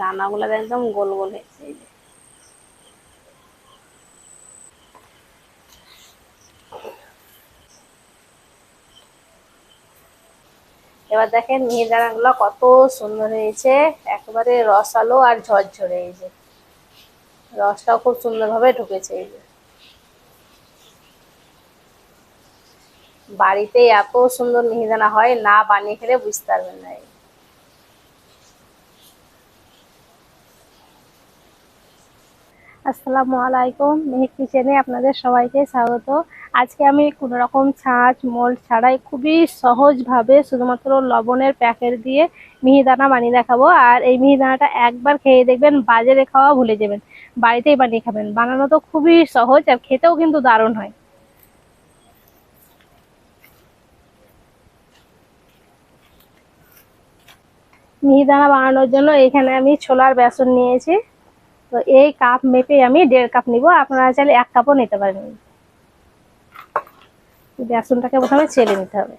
দানাগুলো একদম গোল গোল হয়েছে এই। এবার দেখেন মিহিদানাগুলো কত সুন্দর হয়েছে। একেবারে রসালো আর ঝরঝরে এই যে। রসটাও খুব সুন্দরভাবে ঢুকেছে এই যে। বাড়িতে এত সুন্দর মিহিদানা হয়, না বানিয়ে খেলে বুঝতে পারবেন না আসসালামু আলাইকুম, মেহিক কিচেনে আপনাদের সবাইকে স্বাগত। আজকে আমি কোনো রকম ছাঁচ, মোল্ড ছাড়াই খুবই সহজভাবে শুধুমাত্র লবণের প্যাকেট দিয়ে মিহিদানা বানিয়ে দেখাবো। আর এই মিহিদানাটা একবার খেয়ে দেখবেন, বাজারে খাওয়া ভুলে যাবেন। বাড়িতেই বানিয়ে খাবেন। বানানো তো খুবই সহজ আর খেতেও কিন্তু দারুণ হয়। মিহিদানা বানানোর জন্য এখানে আমি ছোলার বেসন নিয়েছি। তো এই কাপ মেপে আমি দেড় কাপ নিব, আপনারা চাইলে এক কাপও নিতে পারেন। বেসনটাকে প্রথমে ছেলে নিতে হবে।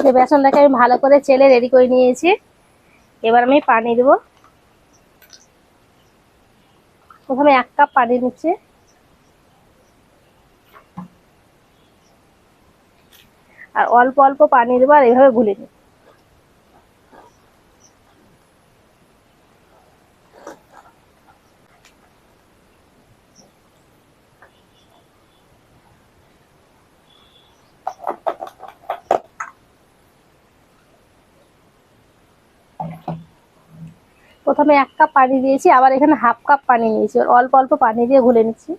যে বেসনটাকে আমি ভালো করে চেলে রেডি করে নিয়েছি। এবার আমি পানি দেবো। প্রথমে এক কাপ পানি নিচ্ছি আর অল্প অল্প পানি দেবো আর এইভাবে গুলে নেব প্রথমে এক কাপ পানি দিয়েছি, আবার এখানে হাফ কাপ পানি নিয়েছি। অল্প অল্প পানি দিয়ে গুলে নিচ্ছি।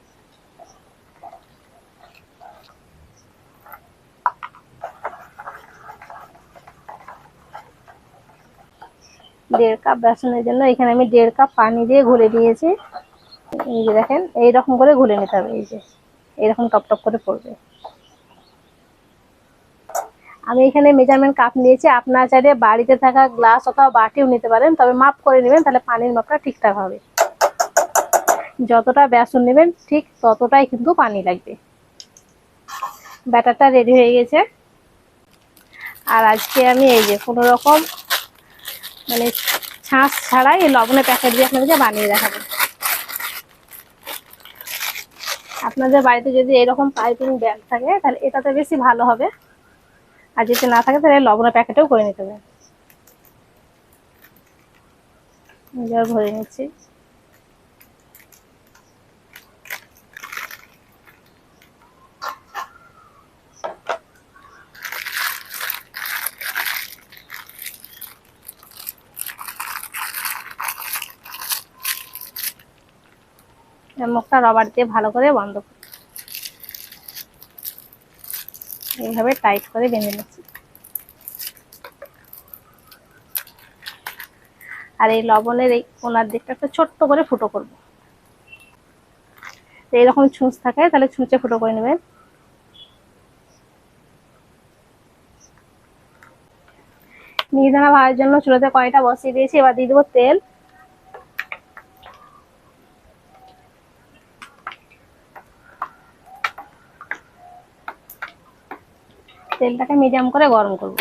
দেড় কাপ বেসনের জন্য এখানে আমি দেড় কাপ পানি দিয়ে ঘুলে নিয়েছি। এই যে দেখেন, এইরকম করে ঘুলে নিতে হবে, এই যে। এইরকম টপ টপ করে পড়বে। আমি এখানে মেজারমেন্ট কাপ নিয়েছি, আপনার চাইলে বাড়িতে থাকা গ্লাস অথবা বাটিও নিতে পারেন, তবে মাপ করে নেবেন, তাহলে পানির মাপটা ঠিকঠাক হবে। যতটা বেসন নেবেন, ঠিক ততটাই কিন্তু পানি লাগবে। ব্যাটারটা রেডি হয়ে গেছে। আর আজকে আমি এই যে কোনো রকম মানে ছাঁচ ছাড়াই এই লবণের প্যাকেট দিয়ে আপনাদেরকে বানিয়ে দেখাবো। আপনাদের বাড়িতে যদি এরকম পাইপিং ব্যাগ থাকে, তাহলে এটাতে বেশি ভালো হবে। আর যদি না থাকে তাহলে লবণের প্যাকেটেও করে নিতে হবে। ভরে নিচ্ছি। মুখটা রবার দিয়ে ভালো করে বন্ধ করুন এইভাবে টাইট করে বেঁধে নিচ্ছি। আর এই লবণের এই কোনার দিকটা একটা ছোট্ট করে ফুটো করব। এইরকম ছুঁচ থাকে, তাহলে ছুঁচে ফুটো করে নেবেন। মিহিদানা ভাজার জন্য চুলোতে কয়টা বসিয়ে দিয়েছি, এবার দিয়ে দেবো তেল। তেলটাকে মিডিয়াম করে গরম করব।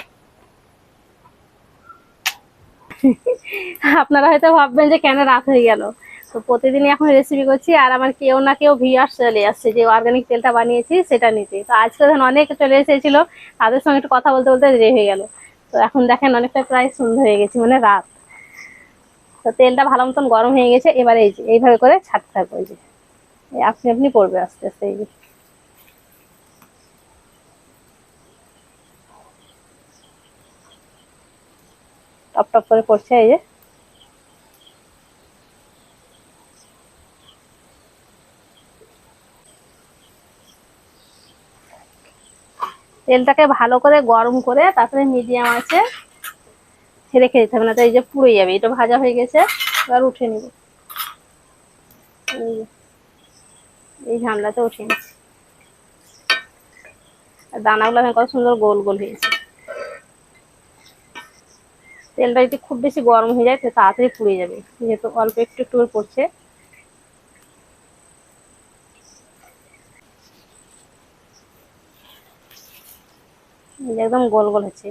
আপনারা হয়তো ভাববেন যে কেন রাত হয়ে গেল। তো প্রতিদিনই এখন রেসিপি করছি আর আমার কেউ না কেউ ভিউয়ার্স চলে আসছে যে অর্গানিক তেলটা বানিয়েছি সেটা নিতে। তো আজকে ধরুন অনেক চলে এসেছিল, তাদের সঙ্গে একটু কথা বলতে বলতে দেরি হয়ে গেল। তো এখন দেখেন অনেকটা প্রায় সন্ধ্যা হয়ে গেছে মানে রাত। তো তেলটা ভালো মতন গরম হয়ে গেছে, এবার এই যে, এইভাবে করে ছাড়তে থাকব এই যে। আপনি আপনি পড়বে আস্তে আস্তে এই যে। টপ টপ করে পড়ছে, এই যে। তেলটাকে ভালো করে গরম করে তারপরে মিডিয়াম আছে রেখে দিতে হবে না তো এই যে পুড়ে যাবে, এটা ভাজা হয়ে গেছে, এবার উঠে নিব। এই ঝামলাতে উঠিয়ে নিচ্ছি। আর দানাগুলো কত সুন্দর গোল গোল হয়েছে। তেলটা যদি খুব বেশি গরম হয়ে যায় তো তাড়াতাড়ি পুড়ে যাবে। যেহেতু অল্প একটু একটু পড়ছে। একদম গোল গোল হচ্ছে।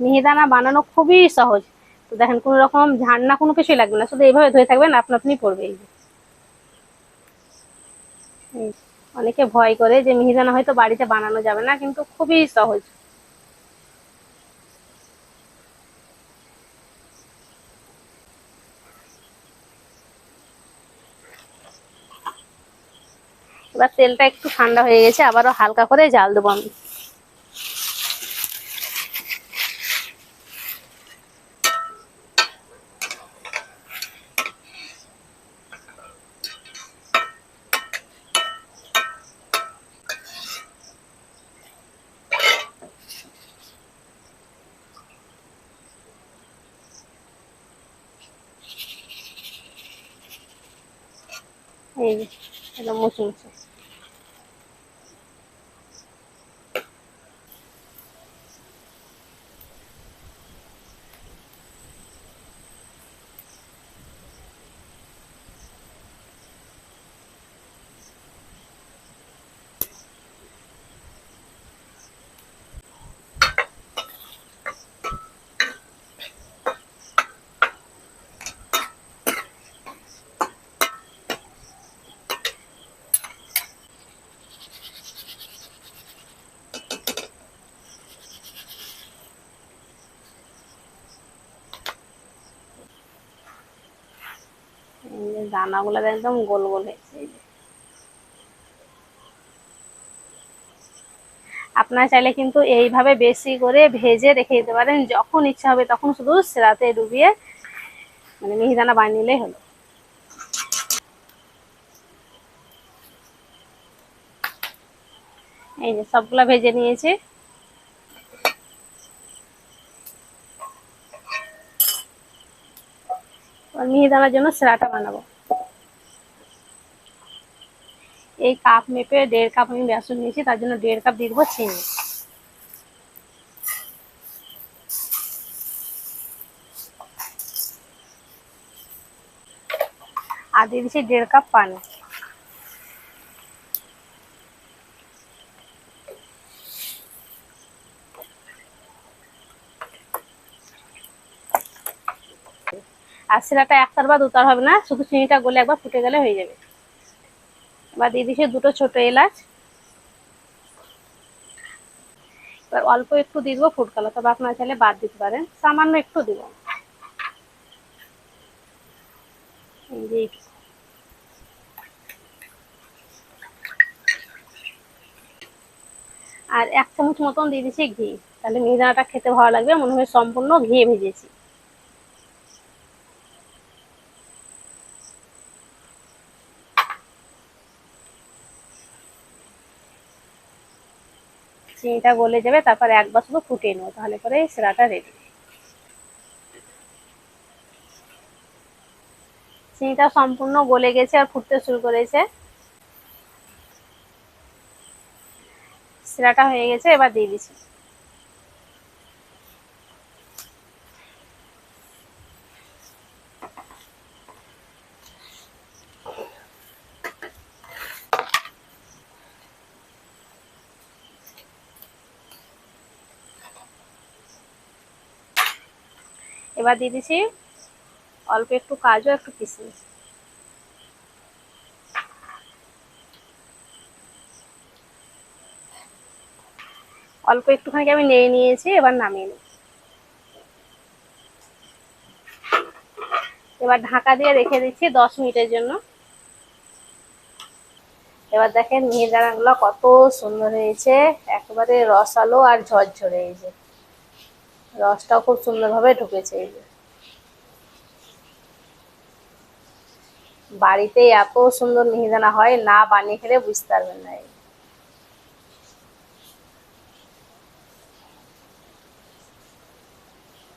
মিহিদানা বানানো খুবই সহজ। তো দেখেন কোনো রকম ঝান্না কোনো কিছুই লাগবে না। শুধু এইভাবে ধুয়ে থাকবেন আপনা আপনি পড়বে। এই, অনেকে ভয় করে যে মিহিদানা হয়তো বাড়িতে বানানো যাবে না কিন্তু খুবই সহজ। এবার তেলটা একটু ঠান্ডা হয়ে গেছে, আবারও হালকা করে জাল দেবো আমি। এই যে মুছে মুছে দানাগুলো একদম গোল গোল হয়েছে আপনারা চাইলে কিন্তু এইভাবে বেশি করে ভেজে রেখে দিতে পারেন, যখন ইচ্ছা হবে তখন শুধু সেরাতে ডুবিয়ে মানে মিহিদানা বানিয়ে নিলেই হলো। এই যে সবগুলা ভেজে নিয়েছি এবার মিহিদানার জন্য সেরাটা বানাবো। এই কাপ মেপে দেড় কাপ আমি বেসন নিয়েছি, তার জন্য দেড় কাপ দিয়ে দেবো চিনি। আর দিয়ে দিচ্ছি দেড় কাপ পানি। আর সেরাটা একটার বা দুটার হবে না, শুধু চিনিটা গলে একবার ফুটে গেলে হয়ে যাবে। এবার দিয়ে দিচ্ছি দুটো ছোট এলাচ। এবার অল্প একটু দিয়ে দেবো ফুড কালার, তবে আপনারা চাইলে বাদ দিতে পারেন, সামান্য একটু দিব। আর এক চামচ মতন দিয়ে দিচ্ছি ঘি, তাহলে মিহিদানাটা খেতে ভালো লাগবে, মনে হয় সম্পূর্ণ ঘি ভেজেছি চিনিটা গলে যাবে, তারপর এক বছর ফুটিয়ে নেব, তাহলে পরে সেরাটা রেডি চিনিটা সম্পূর্ণ গলে গেছে আর ফুটতে শুরু করেছে। সেরাটা হয়ে গেছে, এবার দিয়ে দিচ্ছি। এবার দিয়ে দিচ্ছি অল্প একটু কাজু, একটু কিশমিশ অল্প একটুখানি আমি নিয়ে নিয়েছি, এবার নামিয়ে নেব এবার ঢাকা দিয়ে রেখে দিচ্ছি দশ মিনিটের জন্য। এবার দেখেন মিহিদানাগুলো কত সুন্দর হয়েছে, একেবারে রসালো আর ঝরঝরে যে। রসটাও খুব সুন্দরভাবে ঢুকেছে বাড়িতে এত সুন্দর মিহিদানা হয়, না বানিয়ে খেলে বুঝতে পারবেন না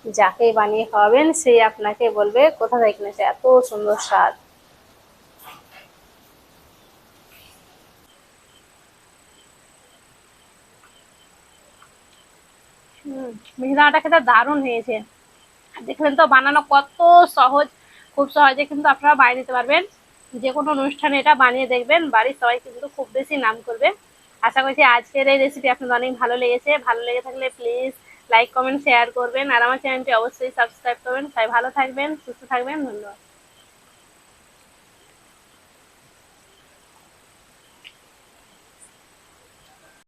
যাকে বানিয়ে খাওয়াবেন, সে আপনাকে বলবে, কোথা থেকে এত সুন্দর স্বাদ। মিহিদানাটা খেতে দারুণ হয়েছে। দেখলেন তো বানানো কত সহজ, খুব সহজে কিন্তু আপনারা বানিয়ে নিতে পারবেন। যে কোনো অনুষ্ঠানে এটা বানিয়ে দেখবেন, বাড়ির সবাই কিন্তু খুব বেশি নাম করবে। আশা করছি আজকের এই রেসিপি আপনাদের অনেক ভালো লেগেছে। ভালো লেগে থাকলে প্লিজ লাইক কমেন্ট শেয়ার করবেন। আর আমার চ্যানেলটি অবশ্যই সাবস্ক্রাইব করবেন। সবাই ভালো থাকবেন, সুস্থ থাকবেন। ধন্যবাদ।